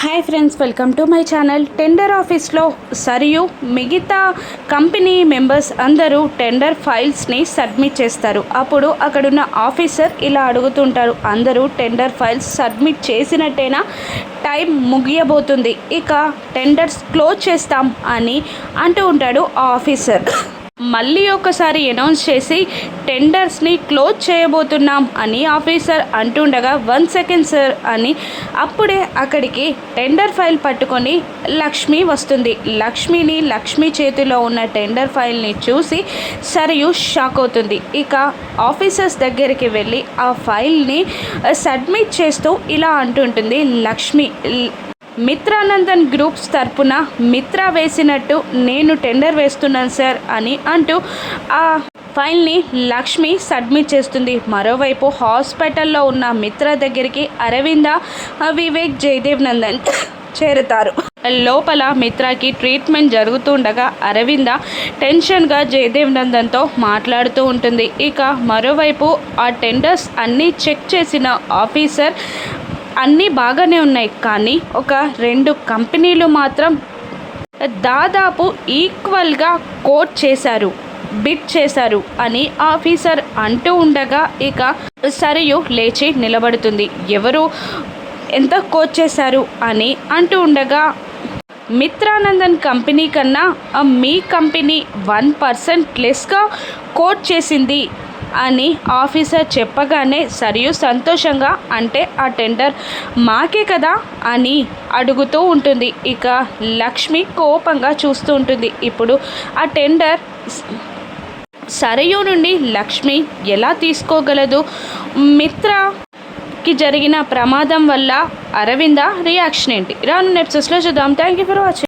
Hi friends welcome to my channel. Tender ఆఫీస్లో సరియు మిగతా కంపెనీ మెంబర్స్ అందరూ టెండర్ ఫైల్స్ని సబ్మిట్ చేస్తారు. అప్పుడు అక్కడున్న ఆఫీసర్ ఇలా అడుగుతుంటారు అందరూ టెండర్ ఫైల్స్ సబ్మిట్ చేసినట్టేనా? టైం ముగియబోతుంది ఇక టెండర్స్ క్లోజ్ చేస్తాం అని అంటూ ఉంటాడు ఆ ఆఫీసర్. మళ్ళీ ఒకసారి అనౌన్స్ చేసి టెండర్స్ని క్లోజ్ చేయబోతున్నాం అని ఆఫీసర్ అంటుండగా వన్ సెకండ్ సార్ అని అప్పుడే అక్కడికి టెండర్ ఫైల్ పట్టుకొని లక్ష్మి వస్తుంది. లక్ష్మిని లక్ష్మి చేతిలో ఉన్న టెండర్ ఫైల్ని చూసి సరియు షాక్ అవుతుంది. ఇక ఆఫీసర్స్ దగ్గరికి వెళ్ళి ఆ ఫైల్ని సబ్మిట్ చేస్తూ ఇలా అంటుంటుంది లక్ష్మి మిత్రానందన్ గ్రూప్స్ తరపున మిత్ర వేసినట్టు నేను టెండర్ వేస్తున్నాను సార్ అని అంటూ ఆ ఫైల్ని లక్ష్మి సబ్మిట్ చేస్తుంది. మరోవైపు హాస్పిటల్లో ఉన్న మిత్ర దగ్గరికి అరవింద వివేక్ జయదేవ్ నందన్ చేరుతారు. లోపల మిత్రకి ట్రీట్మెంట్ జరుగుతుండగా అరవింద టెన్షన్గా జయదేవ్ నందన్తో మాట్లాడుతూ ఉంటుంది. ఇక మరోవైపు ఆ టెండర్స్ అన్నీ చెక్ చేసిన ఆఫీసర్ అన్నీ బాగానే ఉన్నాయి కానీ ఒక రెండు కంపెనీలు మాత్రం దాదాపు ఈక్వల్గా కోట్ చేశారు బిట్ చేశారు అని ఆఫీసర్ అంటూ ఉండగా ఇక సరియు లేచి నిలబడుతుంది. ఎవరు ఎంత కోట్ చేశారు అని అంటూ ఉండగా మిత్రానందన్ కంపెనీ కన్నా మీ కంపెనీ వన్ పర్సెంట్ లెస్గా కోట్ చేసింది అని ఆఫీసర్ చెప్పగానే సరియు సంతోషంగా అంటే ఆ టెండర్ మాకే కదా? అని అడుగుతూ ఉంటుంది. ఇక లక్ష్మి కోపంగా చూస్తూ ఉంటుంది. ఇప్పుడు ఆ టెండర్ సరయు నుండి లక్ష్మి ఎలా తీసుకోగలదు? మిత్రకి జరిగిన ప్రమాదం వల్ల అరవింద రియాక్షన్ ఏంటి? రాను ఎపిసోడ్స్లో చూద్దాం. Thank you for watching